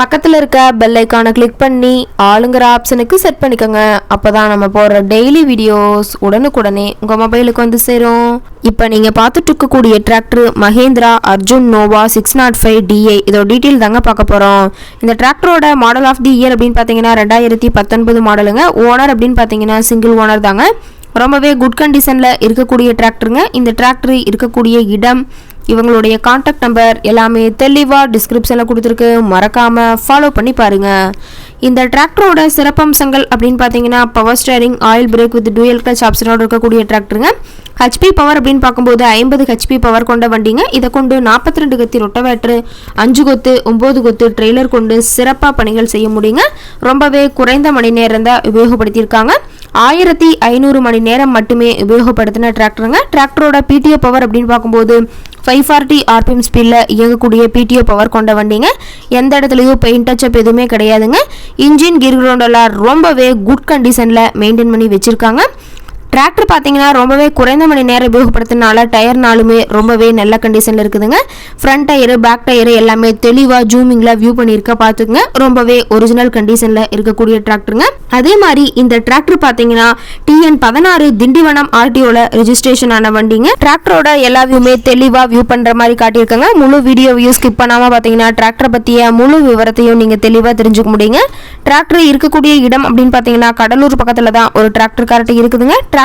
பக்கத்தில் இருக்க பெல் ஐக்கானை கிளிக் பண்ணி ஆளுங்கிற ஆப்ஷனுக்கு செட் பண்ணிக்கோங்க. அப்போ தான் நம்ம போடுற டெய்லி வீடியோஸ் உடனுக்குடனே உங்கள் மொபைலுக்கு வந்து சேரும். இப்போ நீங்கள் பார்த்துட்டு இருக்கக்கூடிய tractor Mahindra Arjun Novo six nought five DA இதோட டீட்டெயில் தாங்க பார்க்க போகிறோம் இந்த டிராக்டரோட மாடல் ஆஃப் தி இயர் அப்படின்னு பார்த்தீங்கன்னா ரெண்டாயிரத்தி பத்தொன்பது மாடலுங்க ஓனர் அப்படின்னு பார்த்தீங்கன்னா சிங்கிள் ஓனர் தாங்க. ரொம்பவே குட் கண்டிஷனில் இருக்கக்கூடிய டிராக்டருங்க இந்த டிராக்டர் இருக்கக்கூடிய இடம் இவங்களுடைய காண்டாக்ட் நம்பர் எல்லாமே தெளிவாக டிஸ்கிரிப்ஷனில் கொடுத்துருக்கு. மறக்காமல் ஃபாலோ பண்ணி பாருங்கள் இந்த டிராக்டரோட சிறப்பம்சங்கள் அப்படின்னு பார்த்தீங்கன்னா power steering oil brake with dual clutch ஆப்ஷனோட இருக்கக்கூடிய டிராக்டருங்க ஹெச்பி பவர் அப்படின்னு பார்க்கும்போது ஐம்பது ஹெச்பி பவர் கொண்ட வண்டிங்க. இதை கொண்டு நாற்பத்தி ரெண்டு கத்தி ரொட்டவேட்ரு அஞ்சு கொத்து ஒம்பது கொத்து ட்ரெய்லர் கொண்டு சிறப்பாக பணிகள் செய்ய முடியுங்க. ரொம்பவே குறைந்த மணி நேரம் தான் உபயோகப்படுத்தியிருக்காங்க. ஆயிரத்தி ஐநூறு மணி நேரம் மட்டுமே உபயோகப்படுத்தின டிராக்டருங்க டிராக்டரோட பிடிஓ பவர் அப்படின்னு பார்க்கும்போது ஃபைவ் ஃபார்ட்டி ஆர்பிஎம் ஸ்பீடில் இயங்கக்கூடிய பிடிஓ பவர் கொண்ட வண்டிங்க. எந்த இடத்துலையும் பெயிண்ட் டச்சப் எதுவுமே கிடையாதுங்க. இன்ஜின் கீர் கிரவுண்டெல்லாம் ரொம்பவே குட் கண்டிஷனில் மெயின்டைன் பண்ணி வச்சுருக்காங்க. டிராக்டர் பார்த்தீங்கன்னா ரொம்பவே குறைந்த மணி நேரம் உபயோகப்படுத்தினால டயர்னாலுமே ரொம்பவே நல்ல கண்டிஷனில் இருக்குதுங்க. ஃப்ரண்ட் டயரு பேக் டயரு எல்லாமே தெளிவாக ஜூமிங்கில் வியூ பண்ணியிருக்க பார்த்துக்குங்க. ரொம்பவே ஒரிஜினல் கண்டிஷனில் இருக்கக்கூடிய டிராக்டருங்க அதே மாதிரி இந்த டிராக்டர் பார்த்தீங்கன்னா டிஎன் பதினாறு திண்டிவனம் ஆர்டிஓவில் ரிஜிஸ்ட்ரேஷன் ஆன வண்டிங்க. டிராக்டரோட எல்லா வியூமே தெளிவாக வியூ பண்ணுற மாதிரி காட்டியிருக்காங்க. முழு வீடியோவையும் ஸ்கிப் பண்ணாமல் பார்த்தீங்கன்னா டிராக்டரை பற்றிய முழு விவரத்தையும் நீங்கள் தெளிவாக தெரிஞ்சுக்க முடியுங்க. டிராக்டர் இருக்கக்கூடிய இடம் அப்படின்னு பார்த்தீங்கன்னா கடலூர் பக்கத்தில் தான் ஒரு டிராக்டர் கார்ட்டு இருக்குதுங்க. டிராக்டர்